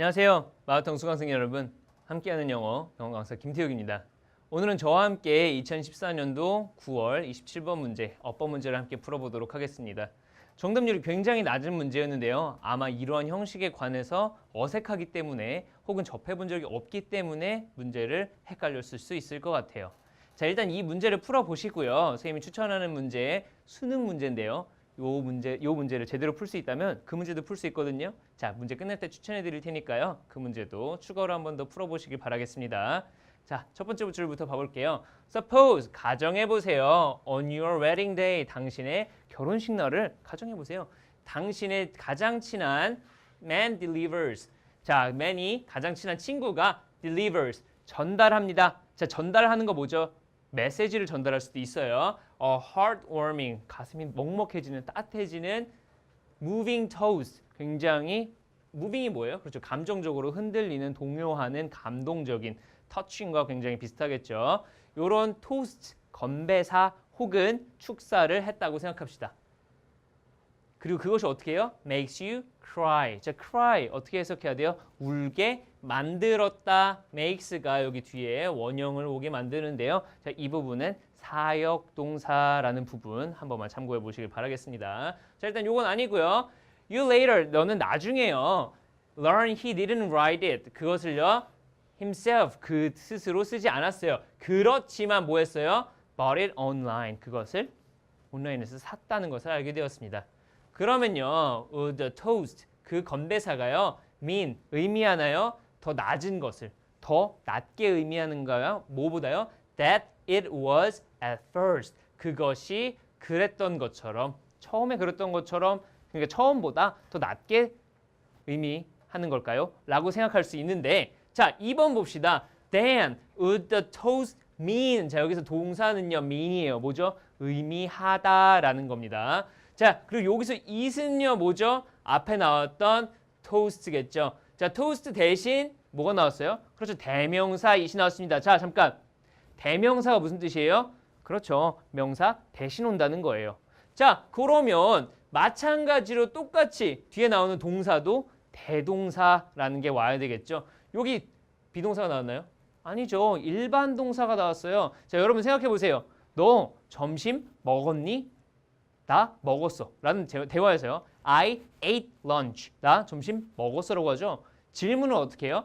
안녕하세요. 마라톤 수강생 여러분. 함께하는 영어 영어 강사 김태욱입니다. 오늘은 저와 함께 2014년도 9월 27번 문제 어법 문제를 함께 풀어보도록 하겠습니다. 정답률이 굉장히 낮은 문제였는데요. 아마 이러한 형식에 관해서 어색하기 때문에 혹은 접해본 적이 없기 때문에 문제를 헷갈렸을 수 있을 것 같아요. 자 일단 이 문제를 풀어보시고요. 선생님이 추천하는 문제 수능 문제인데요. 요 문제 요 문제를 제대로 풀 수 있다면 그 문제도 풀 수 있거든요. 자, 문제 끝날 때 추천해 드릴 테니까요. 그 문제도 추가로 한 번 더 풀어 보시길 바라겠습니다. 자, 첫 번째 줄부터 봐 볼게요. Suppose 가정해 보세요. On your wedding day 당신의 결혼식 날을 가정해 보세요. 당신의 가장 친한 man delivers. 자, man이 가장 친한 친구가 delivers 전달합니다. 자, 전달하는 거 뭐죠? 메시지를 전달할 수도 있어요. 어, heartwarming 가슴이 먹먹해지는 따뜻해지는 moving toast 굉장히 moving이 뭐예요? 그렇죠. 감정적으로 흔들리는 동요하는 감동적인 touching과 굉장히 비슷하겠죠. 요런 toast 건배사 혹은 축사를 했다고 생각합시다. 그리고 그것이 어떻게 해요? makes you cry. 자, cry 어떻게 해석해야 돼요? 울게 만들었다. makes가 여기 뒤에 원형을 오게 만드는데요. 자, 이 부분은 사역 동사라는 부분 한 번만 참고해 보시길 바라겠습니다. 자, 일단 요건 아니고요. You later 너는 나중에요. Learn he didn't write it. 그것을요. himself 그 스스로 쓰지 않았어요. 그렇지만 뭐 했어요? bought it online. 그것을 온라인에서 샀다는 것을 알게 되었습니다. 그러면요, 어, the toast 그 건배사가요, mean 의미하나요? 더 낮은 것을 더 낮게 의미하는가요? 뭐보다요? That it was at first 그것이 그랬던 것처럼 처음에 그랬던 것처럼 그러니까 처음보다 더 낮게 의미하는 걸까요? 라고 생각할 수 있는데 자 2번 봅시다. Then would the toast mean 자 여기서 동사는요 mean이에요. 뭐죠? 의미하다라는 겁니다. 자 그리고 여기서 it은요 뭐죠? 앞에 나왔던 toast겠죠. 자 toast 대신 뭐가 나왔어요? 그렇죠 대명사 it이 나왔습니다. 자 잠깐 대명사가 무슨 뜻이에요? 그렇죠 명사 대신 온다는 거예요. 자 그러면 마찬가지로 똑같이 뒤에 나오는 동사도 대동사라는 게 와야 되겠죠. 여기 비동사가 나왔나요? 아니죠. 일반 동사가 나왔어요. 자, 여러분 생각해 보세요. 너 점심 먹었니? 나 먹었어. 라는 제- 대화에서요. I ate lunch. 나 점심 먹었어라고 하죠. 질문은 어떻게 해요?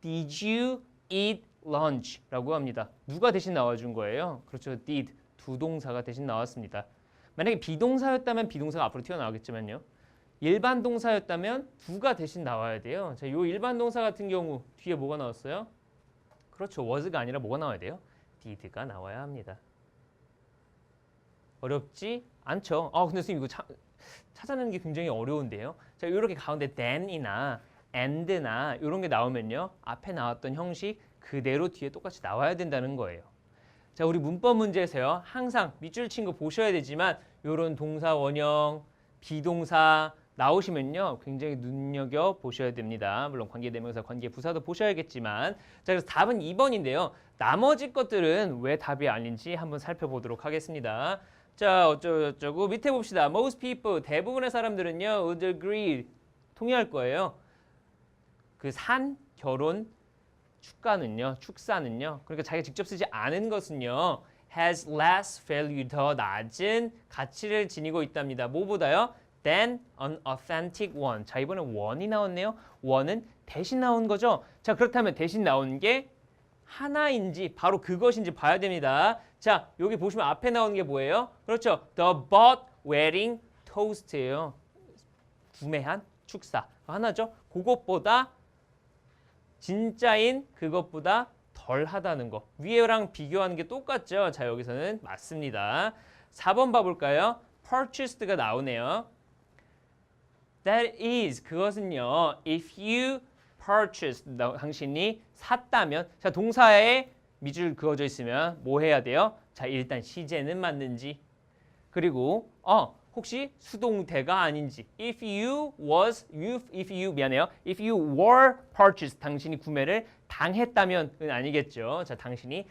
Did you eat lunch? 라고 합니다. 누가 대신 나와준 거예요? 그렇죠. did. 두 동사가 대신 나왔습니다. 만약에 비동사였다면 비동사가 앞으로 튀어나오겠지만요. 일반 동사였다면 두가 대신 나와야 돼요. 자, 요 일반 동사 같은 경우 뒤에 뭐가 나왔어요? 그렇죠. was가 아니라 뭐가 나와야 돼요? did가 나와야 합니다. 어렵지 않죠? 아, 근데 선생님 이거 차, 찾아내는 게 굉장히 어려운데요. 자, 이렇게 가운데 then이나 and나 이런 게 나오면요. 앞에 나왔던 형식 그대로 뒤에 똑같이 나와야 된다는 거예요. 자, 우리 문법 문제에서요. 항상 밑줄 친 거 보셔야 되지만 이런 동사 원형, 비동사 나오시면요. 굉장히 눈여겨 보셔야 됩니다. 물론 관계대명사, 관계부사도 보셔야겠지만 자, 그래서 답은 2번인데요. 나머지 것들은 왜 답이 아닌지 한번 살펴보도록 하겠습니다. 자, 어쩌고저쩌고 밑에 봅시다. Most people, 대부분의 사람들은요. would agree, 동의할 거예요. 그 산, 결혼, 축가는요, 축사는요. 그러니까 자기가 직접 쓰지 않은 것은요. has less value, 더 낮은 가치를 지니고 있답니다. 뭐보다요? than an authentic one. 자, 이번에 one이 나왔네요. one은 대신 나온 거죠. 자, 그렇다면 대신 나온 게 하나인지 바로 그것인지 봐야 됩니다. 자, 여기 보시면 앞에 나오는 게 뭐예요? 그렇죠. The bought wedding toast예요. 구매한 축사. 하나죠. 그것보다 진짜인 그것보다 덜 하다는 거. 위에랑 비교하는 게 똑같죠? 자, 여기서는 맞습니다. 4번 봐볼까요? purchased가 나오네요. That is, 그것은요. If you purchased, 너- 당신이 샀다면, 자, 동사에 밑줄 그어져 있으면 뭐 해야 돼요? 자, 일단 시제는 맞는지, 그리고 어 혹시 수동태가 아닌지 if you was you if you 미안해요 if you were purchased 당신이 구매를 당했다면은 아니겠죠 자 당신이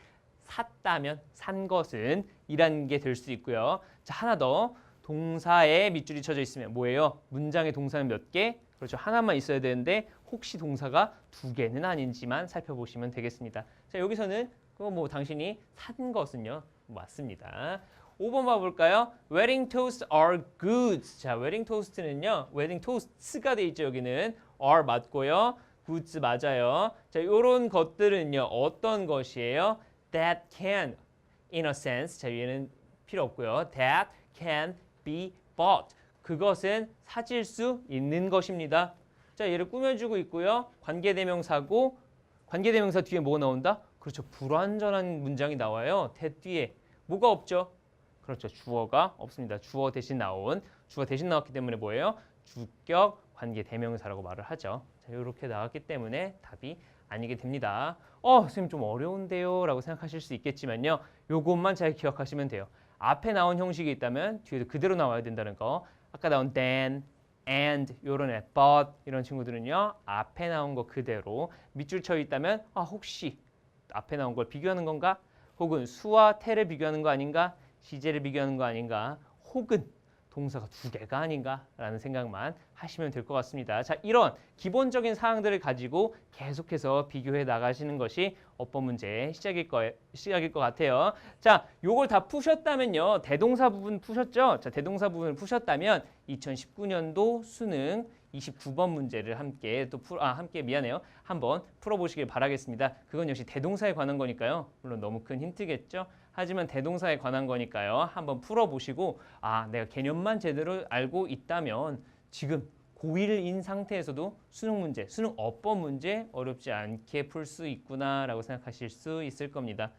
샀다면 산 것은 이라는 게될 수 있고요 자 하나 더 동사에 밑줄이 쳐져 있으면 뭐예요 문장의 동사는 몇 개? 그렇죠 하나만 있어야 되는데 혹시 동사가 두 개는 아닌지만 살펴보시면 되겠습니다. 자, 여기서는 그거 뭐 당신이 산 것은요. 맞습니다. 5번 봐볼까요? Wedding toasts are goods. 자, wedding toast는요. wedding toasts가 돼 있죠. 여기는 are 맞고요. goods 맞아요. 자, 요런 것들은요. 어떤 것이에요? That can, in a sense. 자, 얘는 필요 없고요. That can be bought. 그것은 사질 수 있는 것입니다. 자, 얘를 꾸며주고 있고요. 관계대명사고 관계대명사 뒤에 뭐가 나온다? 그렇죠. 불완전한 문장이 나와요. 대 뒤에 뭐가 없죠? 그렇죠. 주어가 없습니다. 주어 대신 나온 주어 대신 나왔기 때문에 뭐예요? 주격 관계 대명사라고 말을 하죠. 자, 이렇게 나왔기 때문에 답이 아니게 됩니다. 어, 선생님 좀 어려운데요 라고 생각하실 수 있겠지만요. 요것만 잘 기억하시면 돼요. 앞에 나온 형식이 있다면 뒤에도 그대로 나와야 된다는 거. 아까 나온 then, and 요런 애, but 이런 친구들은요. 앞에 나온 거 그대로 밑줄 쳐 있다면 아, 혹시 앞에 나온 걸 비교하는 건가? 혹은 수와 태를 비교하는 거 아닌가? 시제를 비교하는 거 아닌가? 혹은 동사가 두 개가 아닌가라는 생각만 하시면 될 것 같습니다. 자, 이런 기본적인 사항들을 가지고 계속해서 비교해 나가시는 것이 어법 문제의 시작일 거 시작일 것 같아요. 자, 요걸 다 푸셨다면요. 대동사 부분 푸셨죠? 자, 대동사 부분을 푸셨다면 2019년도 수능 29번 문제를 함께 또 풀, 아, 함께 미안해요. 한번 풀어보시길 바라겠습니다. 그건 역시 대동사에 관한 거니까요. 물론 너무 큰 힌트겠죠. 하지만 대동사에 관한 거니까요. 한번 풀어보시고 아, 내가 개념만 제대로 알고 있다면 지금 고1인 상태에서도 수능 문제, 수능 어법 문제 어렵지 않게 풀 수 있구나라고 생각하실 수 있을 겁니다.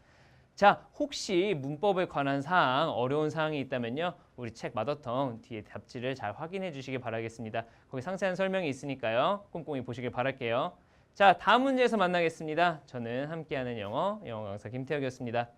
자, 혹시 문법에 관한 사항, 어려운 사항이 있다면요. 우리 책 마더텅 뒤에 답지를 잘 확인해 주시기 바라겠습니다. 거기 상세한 설명이 있으니까요. 꼼꼼히 보시길 바랄게요. 자, 다음 문제에서 만나겠습니다. 저는 함께하는 영어, 영어 강사 김태혁이었습니다.